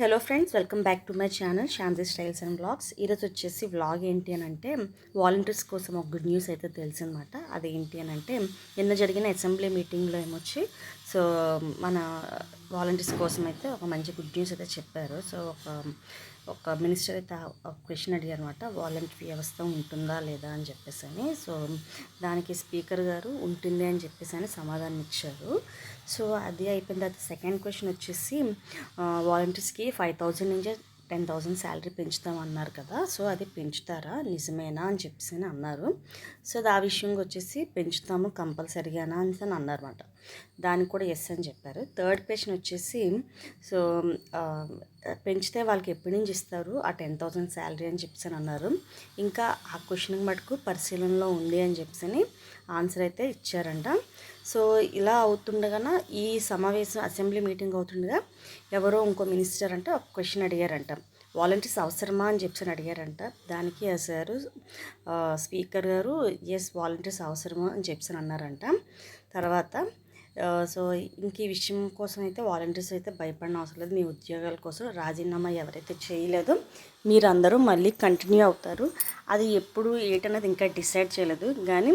Hello friends welcome back to my channel Shanti styles and blogs. ఈరోజు వచ్చేసి vlog ఏంటి అని అంటే వాలంటీర్స్ కోసం ఒక గుడ్ న్యూస్ అయితే తెలిసిందన్నమాట. అదేంటి అని అంటే నిన్న జరిగిన అసెంబ్లీ మీటింగ్లో ఏమొచ్చి సో మన వాలంటీర్స్ కోసం అయితే ఒక మంచి గుడ్ న్యూస్ అయితే చెప్పారు. సో ఒక ఒక మినిస్టర్ అయితే ఒక క్వశ్చన్ అడిగారు అనమాట వాలంటీర్ వ్యవస్థ ఉంటుందా లేదా? అని చెప్పేసి అని సో దానికి స్పీకర్ గారు ఉంటుంది అని చెప్పేసి అని సమాధానం ఇచ్చారు. సో అది అయిపోయిన తర్వాత సెకండ్ క్వశ్చన్ వచ్చేసి వాలంటీర్స్కి ఫైవ్ థౌజండ్ నుంచి టెన్ థౌజండ్ శాలరీ పెంచుతామన్నారు కదా సో అది పెంచుతారా? నిజమేనా అని చెప్పేసి అని అన్నారు. సో ఆ విషయంగా వచ్చేసి పెంచుతాము కంపల్సరీగానా అని అని అన్నారన్నమాట. దానికి కూడా ఎస్ అని చెప్పారు. థర్డ్ క్వశ్చన్ వచ్చేసి సో పెంచితే వాళ్ళకి ఎప్పటి నుంచి ఇస్తారు? ఆ టెన్ థౌజండ్ శాలరీ అని చెప్పేసి అని అన్నారు. ఇంకా ఆ క్వశ్చన్ మటుకు పరిశీలనలో ఉంది అని చెప్పేసి ఆన్సర్ అయితే ఇచ్చారంట. సో ఇలా అవుతుండగా ఈ సమావేశం అసెంబ్లీ మీటింగ్ అవుతుండగా ఎవరో ఇంకో మినిస్టర్ అంటే ఒక క్వశ్చన్ అడిగారంట. వాలంటీర్స్ అవసరమా అని చెప్పి అడిగారంట. దానికి ఆ sir speaker garu yes volunteers అవసరమా అని చెప్పి అన్నారంట. తర్వాత సో ఇంక ఈ విషయం కోసం అయితే వాలంటీర్స్ అయితే భయపడిన అవసరం లేదు. మీ ఉద్యోగాల కోసం రాజీనామా ఎవరైతే చేయలేదో మీరందరూ మళ్ళీ కంటిన్యూ అవుతారు. అది ఎప్పుడు ఏంటన్నది ఇంకా డిసైడ్ చేయలేదు. కానీ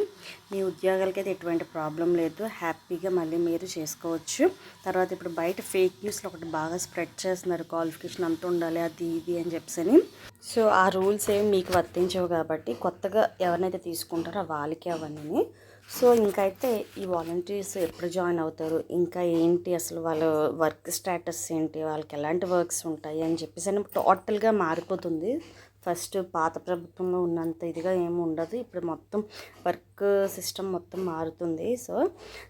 మీ ఉద్యోగాలకైతే ఎటువంటి ప్రాబ్లం లేదు. హ్యాపీగా మళ్ళీ మీరు చేసుకోవచ్చు. తర్వాత ఇప్పుడు బయట ఫేక్ న్యూస్లో ఒకటి బాగా స్ప్రెడ్ చేస్తున్నారు. క్వాలిఫికేషన్ అంత ఉండాలి అది ఇది అని చెప్పేసి సో ఆ రూల్స్ ఏమి మీకు వర్తించవు కాబట్టి కొత్తగా ఎవరినైతే తీసుకుంటారో వాళ్ళకి అవన్నీ సో ఇంకైతే ఈ వాలంటీర్స్ ఎప్పుడు జాయిన్ అవుతారు? ఇంకా ఏంటి అసలు వాళ్ళ వర్క్ స్టేటస్ ఏంటి? వాళ్ళకి ఎలాంటి వర్క్స్ ఉంటాయి? అని చెప్పేసి అని టోటల్గా మారిపోతుంది. ఫస్ట్ పాత ప్రభుత్వంలో ఉన్నంత ఇదిగా ఏమి ఉండదు. ఇప్పుడు మొత్తం వర్క్ సిస్టమ్ మొత్తం మారుతుంది. సో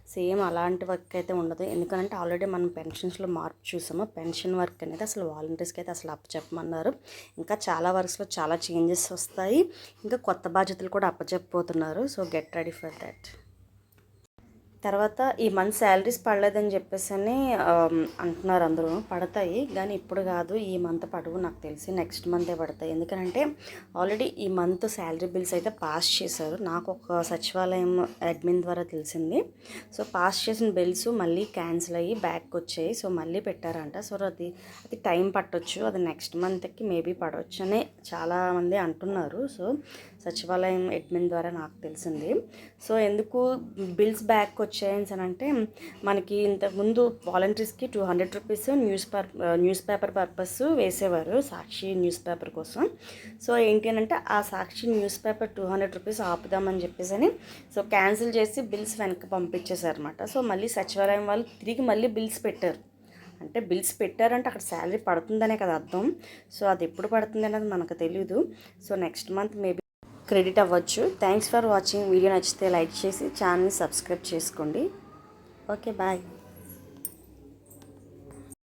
సేమ్ అలాంటి వర్క్ అయితే ఉండదు. ఎందుకంటే ఆల్రెడీ మనం పెన్షన్స్లో మార్పు చూసాము? పెన్షన్ వర్క్ అనేది అసలు వాలంటీర్స్కి అయితే అసలు అప్పచెప్పమన్నారు. ఇంకా చాలా వర్క్స్లో చాలా చేంజెస్ వస్తాయి. ఇంకా కొత్త బాధ్యతలు కూడా అప్పచెప్పబోతున్నారు. So get ready for that. తర్వాత ఈ మంత్ శాలరీస్ పడలేదని చెప్పేసి అని అంటున్నారు అందరూ. పడతాయి కానీ ఇప్పుడు కాదు ఈ మంత్ పడవు నాకు తెలిసి నెక్స్ట్ మంతే పడతాయి. ఎందుకంటే ఆల్రెడీ ఈ మంత్ శాలరీ బిల్స్ అయితే పాస్ చేశారు. నాకు ఒక సచివాలయం అడ్మిన్ ద్వారా తెలిసింది. సో పాస్ చేసిన బిల్స్ మళ్ళీ క్యాన్సిల్ అయ్యి బ్యాక్ వచ్చాయి. సో మళ్ళీ పెట్టారంట. సో అది అది టైం పట్టొచ్చు. అది నెక్స్ట్ మంత్కి మేబీ పడవచ్చు అని చాలామంది అంటున్నారు. సో సచివాలయం అడ్మిన్ ద్వారా నాకు తెలిసింది. సో ఎందుకు బిల్స్ బ్యాక్ వచ్చి వచ్చాయని అని అంటే మనకి ఇంతకుముందు వాలంటీర్స్కి two hundred rupees newspaper newspaper purpose వేసేవారు సాక్షి న్యూస్ పేపర్ కోసం. సో ఏంటి అని అంటే ఆ Sakshi newspaper two hundred rupees ఆపుదామని చెప్పేసి అని సో క్యాన్సిల్ చేసి బిల్స్ వెనక్కి పంపించేశారన్నమాట. సో మళ్ళీ సచివాలయం వాళ్ళు తిరిగి మళ్ళీ బిల్స్ పెట్టారు. అంటే బిల్స్ పెట్టారంటే అక్కడ శాలరీ పడుతుందనే కదా అర్థం. సో అది ఎప్పుడు పడుతుంది అనేది మనకు తెలియదు so next month maybe credit అవ్వచ్చు. థ్యాంక్స్ ఫర్ వాచింగ్ వీడియో నచ్చితే లైక్ చేసి ఛానల్ని సబ్స్క్రైబ్ చేసుకోండి. Okay bye.